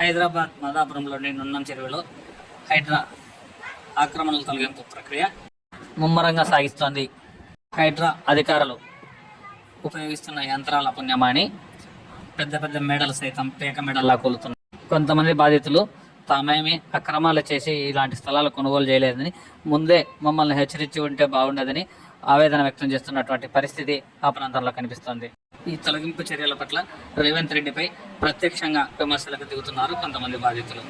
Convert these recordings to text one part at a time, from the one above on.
హైదరాబాద్ మదాపురంలోని నున్నం చెరువులో. హైడ్రా ఆక్రమణల తొలగింపు ప్రక్రియ. ముమ్మరంగా సాగిస్తోంది హైడ్రా అధికారులు. ఉపయోగిస్తున్న యంత్రాల పుణ్యమాని పెద్ద పెద్ద మెడలు సైతం పేక మెడల్లా కూలుతున్నాయి. కొంతమంది బాధితులు తామేమి అక్రమాలు చేసి ఇలాంటి స్థలాలు కొనుగోలు చేయలేదని ముందే మమ్మల్ని హెచ్చరించి ఉంటే బాగుండదని ఆవేదన వ్యక్తం చేస్తున్నటువంటి పరిస్థితి ఆ ప్రాంతంలో కనిపిస్తోంది. ఈ తొలగింపు చర్యల పట్ల రేవంత్ రెడ్డిపై ప్రత్యక్షంగా విమర్శలకు దిగుతున్నారు కొంతమంది బాధితులు.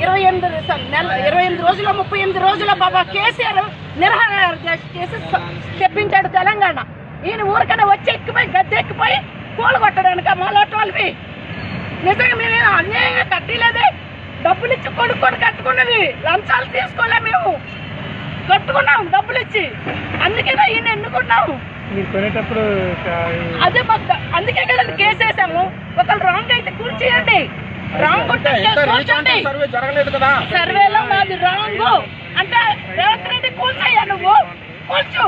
ఇరవై ఎనిమిది స- నెల ఇరవై ఎనిమిది రోజుల ముప్పై ఎనిమిది రోజుల బాబా కేసీఆర్ నిరహార దీక్ష చేసి స- చెప్పించాడు తెలంగాణ. ఈయన ఊరికనే వచ్చి ఎక్కిపోయి గద్దె ఎక్కిపోయి పూలు కొట్టడానికి మాలాట వాళ్ళవి? నిజంగా మేము అన్యాయంగా కట్టలేదే? డబ్బులు ఇచ్చి కొనుక్కొని కట్టుకున్నది. లంచాలు తీసుకోలే మేము. కట్టుకున్నాం డబ్బులు ఇచ్చి అందుకేనా ఈయన ఎన్నుకున్నాము మీరు కొనేటప్పుడు అదే మాకు అందుకే కదా కేసు వేసాము. ఒకళ్ళు రాంగ్ అయితే కూర్చేయండి రాంగ్ ఉంటే కూర్చోండి సర్వే జరగలేదు కదా. సర్వేలో మాది రాంగ్. అంటే రేవంత్ రెడ్డి కూల్చయ్యా నువ్వు. కూల్చు.